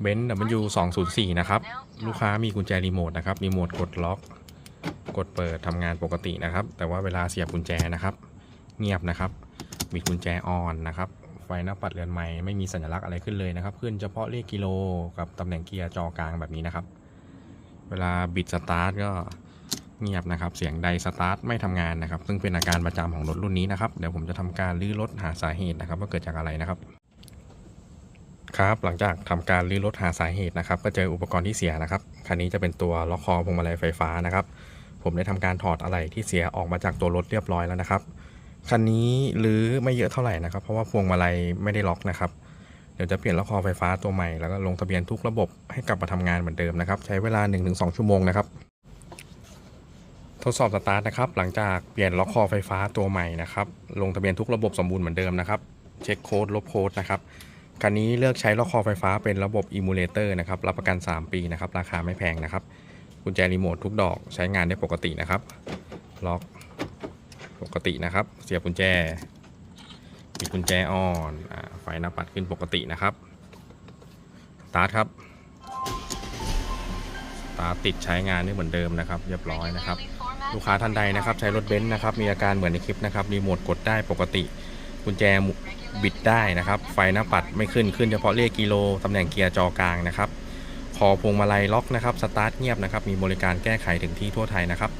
เบนซ์ W204 นะครับ ลูกค้ามีกุญแจรีโมทนะครับ รีโมทกดล็อก กดเปิดทำงานปกตินะครับ แต่ว่าเวลาเสียบกุญแจนะครับ เงียบนะครับบิดกุญแจออนนะครับ ไฟหน้าปัดเรือนไม้ไม่มีสัญลักษณ์อะไรขึ้นเลยนะครับ ขึ้นเฉพาะเลขกิโลกับตำแหน่งเกียร์จอกลางแบบนี้นะครับ เวลาบิดสตาร์ทก็เงียบนะครับ เสียงใดสตาร์ทไม่ทำงานนะครับ ซึ่งเป็นอาการประจำของรถรุ่นนี้นะครับ เดี๋ยวผมจะทำการรื้อรถหาสาเหตุนะครับ ว่าเกิดจากอะไรนะครับ ครับหลังจากทำการรื้อรถหาสาเหตุนะครับ ก็เจออุปกรณ์ที่เสียนะครับคันนี้จะเป็นตัวล็อกคอพวงมาลัยไฟฟ้านะครับ ผมได้ทำการถอดอะไหล่ที่เสียออกมาจากตัวรถเรียบร้อยแล้วนะครับคันนี้รื้อไม่เยอะเท่าไหร่นะครับ เพราะว่าพวงมาลัยไม่ได้ล็อกนะครับ เดี๋ยวจะเปลี่ยนล็อกคอไฟฟ้าตัวใหม่แล้วก็ลงทะเบียนทุกระบบให้กลับมาทำงานเหมือนเดิมนะครับ ใช้เวลา 1-2 ชั่วโมงนะครับทดสอบสตาร์ทนะครับ หลังจากเปลี่ยนล็อกคอไฟฟ้าตัวใหม่นะครับ ลงทะเบียนทุกระบบสมบูรณ์เหมือนเดิมนะครับ เช็คโค้ดลบโค้ดนะครับ คันนี้เลือกใช้ล็อกคอไฟฟ้าเป็นระบบอิมูเลเตอร์นะครับ รับประกัน 3 ปีนะครับ ราคาไม่แพงนะครับ กุญแจรีโมททุกดอกใช้งานได้ปกตินะครับ ล็อกปกตินะครับ เสียบกุญแจปิดกุญแจออนไฟหน้าปัดขึ้นปกตินะครับ สตาร์ทครับ สตาร์ทติดใช้งานได้เหมือนเดิมนะครับ เรียบร้อยนะครับ ลูกค้าท่านใดนะครับ ใช้รถเบนซ์นะครับ มีอาการเหมือนในคลิปนะครับ รีโมทกดได้ปกติ กุญแจ บิดได้นะครับ ไฟหน้าปัดไม่ขึ้นขึ้นเฉพาะเลขกิโลตำแหน่งเกียร์จอกลางนะครับ คอพวงมาลัยล็อกนะครับ สตาร์ทเงียบนะครับ มีบริการแก้ไขถึงที่ทั่วไทยนะครับ